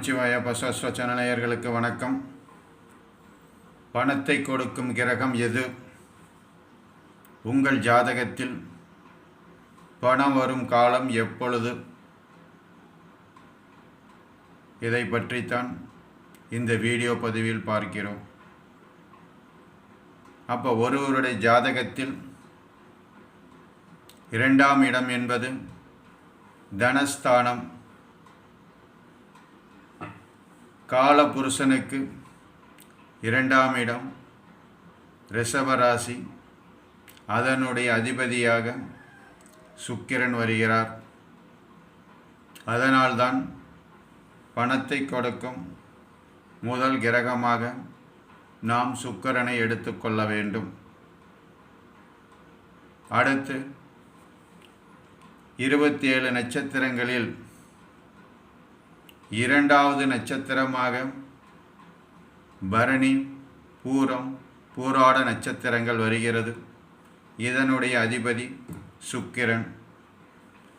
நமச்சிவாய பசாஸ்வ சனநேயர்களுக்கு வணக்கம். பணத்தை கொடுக்கும் கிரகம் எது? உங்கள் ஜாதகத்தில் பணம் வரும் காலம் எப்பொழுது? இதை பற்றித்தான் இந்த வீடியோ பதிவில் பார்க்கிறோம். அப்போ ஒருவருடைய ஜாதகத்தில் இரண்டாம் இடம் என்பது தனஸ்தானம். காலபுருஷனுக்கு இரண்டாம் இடம் ரிஷபராசி. அதனுடைய அதிபதியாக சுக்கிரன் வருகிறார். அதனால்தான் பணத்தை கொடுக்கும் முதல் கிரகமாக நாம் சுக்கிரனை எடுத்துக்கொள்ள வேண்டும். அடுத்து இருபத்தி ஏழு நட்சத்திரங்களில் இரண்டாவது நட்சத்திரமாக பரணி பூரம் பூராட நட்சத்திரங்கள் வருகிறது. இதனுடைய அதிபதி சுக்கிரன்.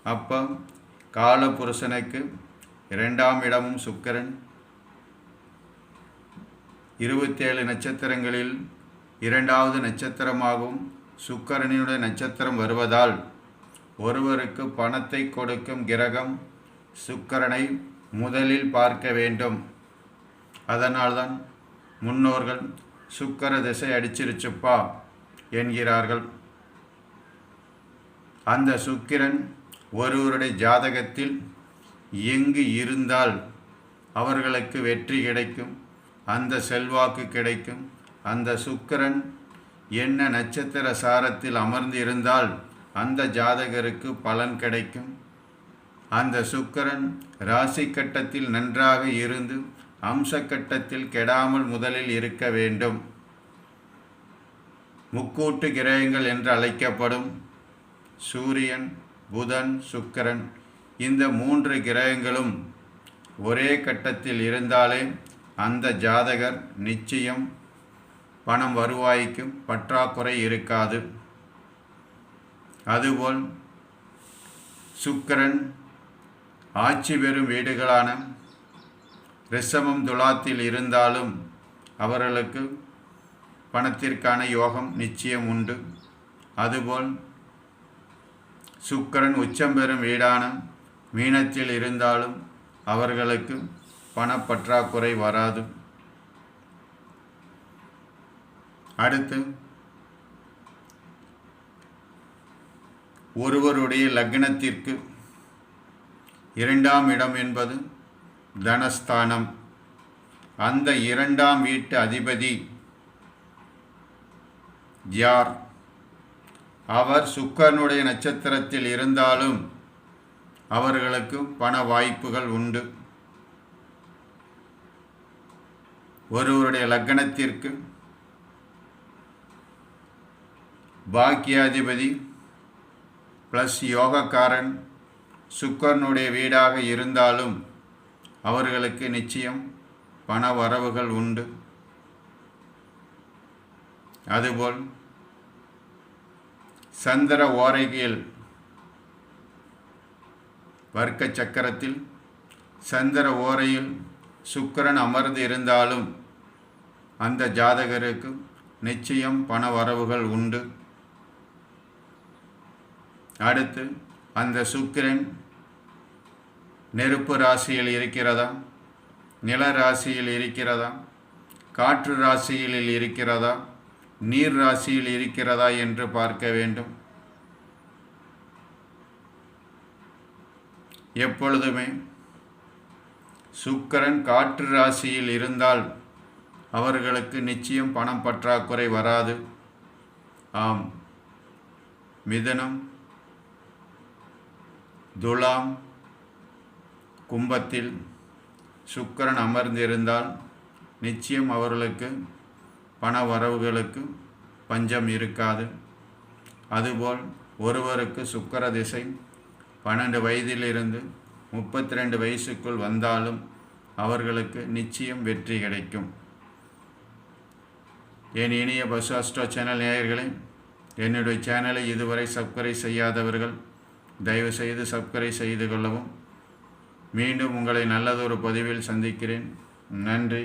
அப்போ காலபுருஷனுக்கு இரண்டாம் இடமும் சுக்கிரன். இருபத்தேழு நட்சத்திரங்களில் இரண்டாவது நட்சத்திரமாகவும் சுக்கரனுடைய நட்சத்திரம் வருவதால் ஒருவருக்கு பணத்தை கொடுக்கும் கிரகம் சுக்கரனை முதலில் பார்க்க வேண்டும். அதனால்தான் முன்னோர்கள் சுக்கர திசை அடிச்சிருச்சுப்பா என்கிறார்கள். அந்த சுக்கிரன் ஒருவருடைய ஜாதகத்தில் எங்கு இருந்தால் அவர்களுக்கு வெற்றி கிடைக்கும் அந்த செல்வாக்கு கிடைக்கும். அந்த சுக்கிரன் என்ன நட்சத்திர சாரத்தில் அமர்ந்து இருந்தால் அந்த ஜாதகருக்கு பலன் கிடைக்கும். அந்த சுக்கிரன் ராசி கட்டத்தில் நன்றாக இருந்து அம்ச கட்டத்தில் கெடாமல் முதலில் இருக்க வேண்டும். முக்கூட்டு கிரகங்கள் என்று அழைக்கப்படும் சூரியன் புதன் சுக்கிரன் இந்த மூன்று கிரகங்களும் ஒரே கட்டத்தில் இருந்தாலே அந்த ஜாதகர் நிச்சயம் பணம் வருவாய்க்கும் பற்றாக்குறை இருக்காது. அதுபோல் சுக்கிரன் ஆட்சி பெறும் வீடுகளான ரிஷமம் துலாத்தில் இருந்தாலும் அவர்களுக்கு பணத்திற்கான யோகம் நிச்சயம் உண்டு. அதுபோல் சுக்கரன் உச்சம் பெறும் வீடான மீனத்தில் இருந்தாலும் அவர்களுக்கு பணப்பற்றாக்குறை வராது. அடுத்து ஒருவருடைய லக்னத்திற்கு இரண்டாம் இடம் என்பது தனஸ்தானம். அந்த இரண்டாம் வீட்டு அதிபதி யார்? அவர் சுக்கரனுடைய நட்சத்திரத்தில் இருந்தாலும் அவர்களுக்கு பண வாய்ப்புகள் உண்டு. ஒருவருடைய லக்னத்திற்கு பாக்கியாதிபதி ப்ளஸ் யோகக்காரன் சுக்கரனுடைய வீடாக இருந்தாலும் அவர்களுக்கு நிச்சயம் பண வரவுகள் உண்டு. அதுபோல் சந்திர ஓரையில் வர்க்க சக்கரத்தில் சந்திர ஓரையில் சுக்கரன் அமர்ந்து இருந்தாலும் அந்த ஜாதகருக்கு நிச்சயம் பண வரவுகள் உண்டு. அடுத்து அந்த சுக்கிரன் நெருப்பு ராசியில் இருக்கிறதா? நில ராசியில் இருக்கிறதா? காற்று ராசியில் இருக்கிறதா? நீர் ராசியில் இருக்கிறதா என்று பார்க்க வேண்டும். எப்பொழுதுமே சுக்கரன் காற்று ராசியில் இருந்தால் அவர்களுக்கு நிச்சயம் பணம் பற்றாக்குறை வராது. ஆம். மிதனம் துலாம் கும்பத்தில் சுக்கரன் அமர்ந்திருந்தால் நிச்சயம் அவர்களுக்கு பண வரவுகளுக்கு பஞ்சம் இருக்காது. அதுபோல் ஒருவருக்கு சுக்கர திசை பன்னெண்டு வயதிலிருந்து முப்பத்தி ரெண்டு வயசுக்குள் வந்தாலும் அவர்களுக்கு நிச்சயம் வெற்றி கிடைக்கும். என் இனிய பசு அஸ்ட்ரோ சேனல் நேயர்களே என்னுடைய சேனலை இதுவரை சப்ஸ்கிரைப் செய்யாதவர்கள் தயவுசெய்து சப்ஸ்கிரைப் செய்து கொள்ளவும். மீண்டும் உங்களை நல்லதொரு பதிவில் சந்திக்கிறேன். நன்றி.